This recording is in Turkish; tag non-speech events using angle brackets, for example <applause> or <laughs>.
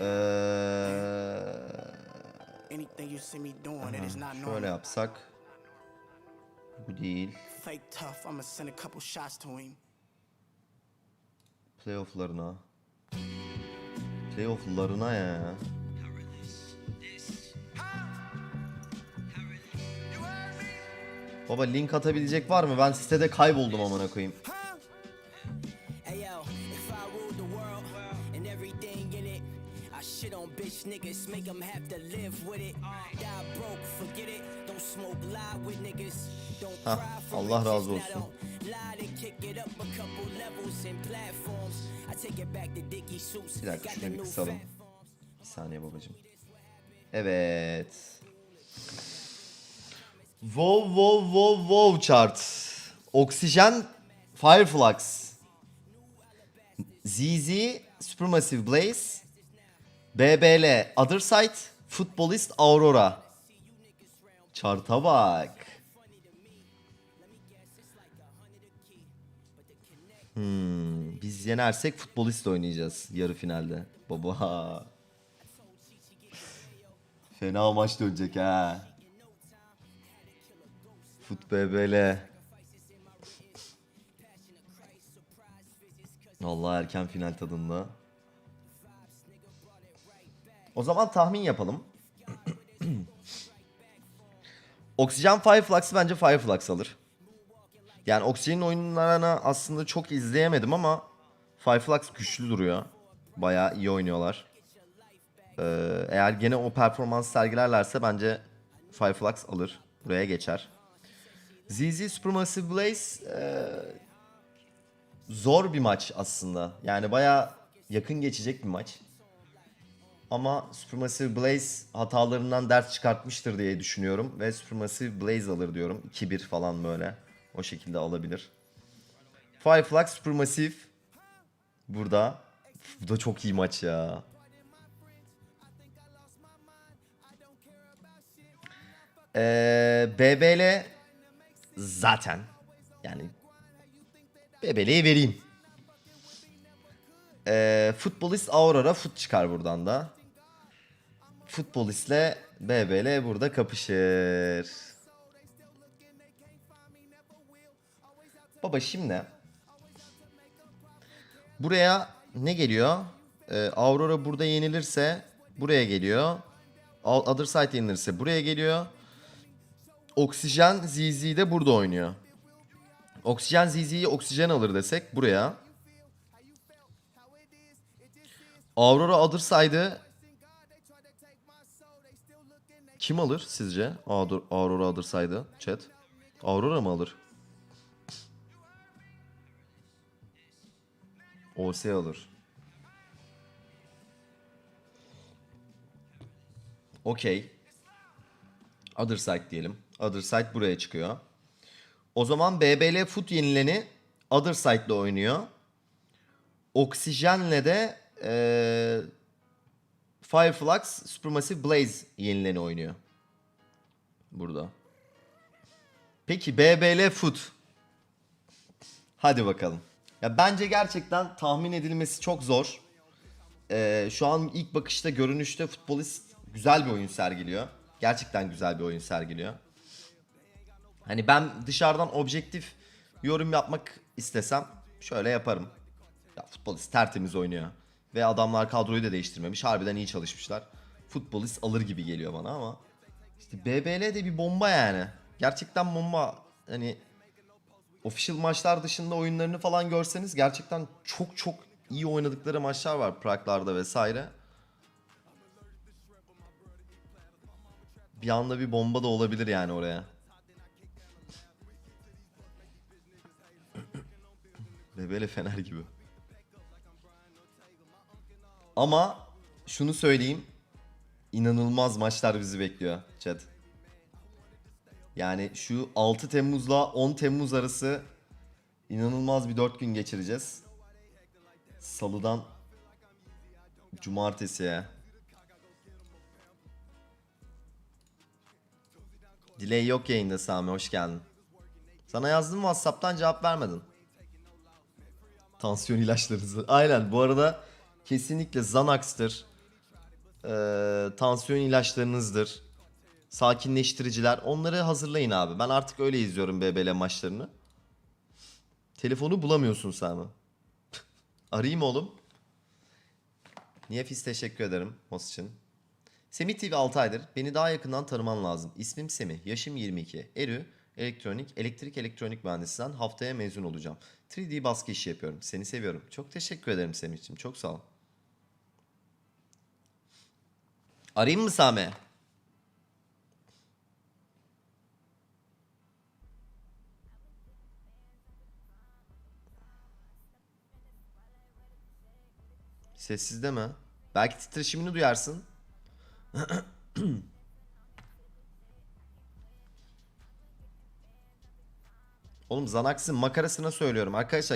Ee, Anything you see me doing, it is not şöyle normal. yapsak. Bu değil. Fake tough, I'ma send a couple shots to him. Playoff'larına. Playoff'larına ya. Baba link atabilecek var mı? Ben sitede kayboldum amına koyayım. On bitch niggas, make them have to live with it. Die broke, forget it. Don't smoke lie with niggas. Don't cry for Allah razı olsun. don't lie to kick it up a couple levels and platforms. I take it back to Dickie suits. Bir dakika, the bir kısalım. Bir saniye babacım. Evet. Wow wow wow wow chart. Oksijen Fireflux. ZZ Supermassive Blaze. BBL Other Side. Futbolist Aurora. Chart'a bak. Hmm, biz yenersek futbolist oynayacağız yarı finalde. Baba. Fena maç dönecek ha. Fut BBL. Allah erken final tadında. O zaman tahmin yapalım. <clears throat> Oksijen Fireflux'ı bence Fireflux alır. Yani Oksijen'in oyunlarını aslında çok izleyemedim ama Fireflux güçlü duruyor. Bayağı iyi oynuyorlar. Ee, eğer gene o performans sergilerlerse bence Fireflux alır. Buraya geçer. ZZ Supermassive Blaze e, zor bir maç aslında. Yani baya yakın geçecek bir maç. Ama Supermassive Blaze hatalarından ders çıkartmıştır diye düşünüyorum. Ve Supermassive Blaze alır diyorum. 2-1 falan böyle. O şekilde alabilir. Fireflux Supermassive burada. Bu da çok iyi maç ya. Ee, BBL zaten yani BBL'yi vereyim. Ee, futbolist Aurora fut çıkar buradan da. Futbolistle BBL burada kapışır. Baba şimdi buraya ne geliyor? Ee, Aurora burada yenilirse buraya geliyor. Other Side yenilirse buraya geliyor. Oksijen ZZ de burada oynuyor. Oksijen ZZ'yi oksijen alır desek buraya. Aurora Other Side'ı kim alır sizce? Aur- Aurora Side'ı chat. Aurora mı alır? OS alır. Okey. Other side diyelim. Other side buraya çıkıyor. O zaman BBL Foot yenileni Other side'le oynuyor. Oksijenle de eee Fireflux Supermassive Blaze yenileni oynuyor. Burada. Peki BBL Foot. Hadi bakalım. Ya bence gerçekten tahmin edilmesi çok zor. Ee, şu an ilk bakışta görünüşte futbolist güzel bir oyun sergiliyor. Gerçekten güzel bir oyun sergiliyor. Hani ben dışarıdan objektif yorum yapmak istesem şöyle yaparım. Ya futbolist tertemiz oynuyor. Ve adamlar kadroyu da değiştirmemiş. Harbiden iyi çalışmışlar. Futbolist alır gibi geliyor bana ama. İşte BBL de bir bomba yani. Gerçekten bomba. Hani official maçlar dışında oyunlarını falan görseniz gerçekten çok çok iyi oynadıkları maçlar var Prag'larda vesaire. Bir anda bir bomba da olabilir yani oraya. <laughs> Ve böyle Fener gibi. Ama şunu söyleyeyim. İnanılmaz maçlar bizi bekliyor chat. Yani şu 6 Temmuz'la 10 Temmuz arası inanılmaz bir 4 gün geçireceğiz. Salıdan cumartesiye. Delay yok yayında Sami hoş geldin. Sana yazdım WhatsApp'tan cevap vermedin. Tansiyon ilaçlarınızı. Aynen bu arada kesinlikle Xanax'tır. Ee, tansiyon ilaçlarınızdır. Sakinleştiriciler. Onları hazırlayın abi. Ben artık öyle izliyorum BBL maçlarını. Telefonu bulamıyorsun sen mi? <laughs> Arayayım oğlum. Niyefis teşekkür ederim Mos için. Semih TV 6 aydır. Beni daha yakından tanıman lazım. İsmim Semih. Yaşım 22. Erü, elektronik, elektrik elektronik mühendisinden haftaya mezun olacağım. 3D baskı işi yapıyorum. Seni seviyorum. Çok teşekkür ederim Semih'ciğim. Çok sağ ol. Arayayım mı Sami? Sessizde mi? Belki titreşimini duyarsın. <clears throat> Oğlum Zanax'ın makarasına söylüyorum. Arkadaşlar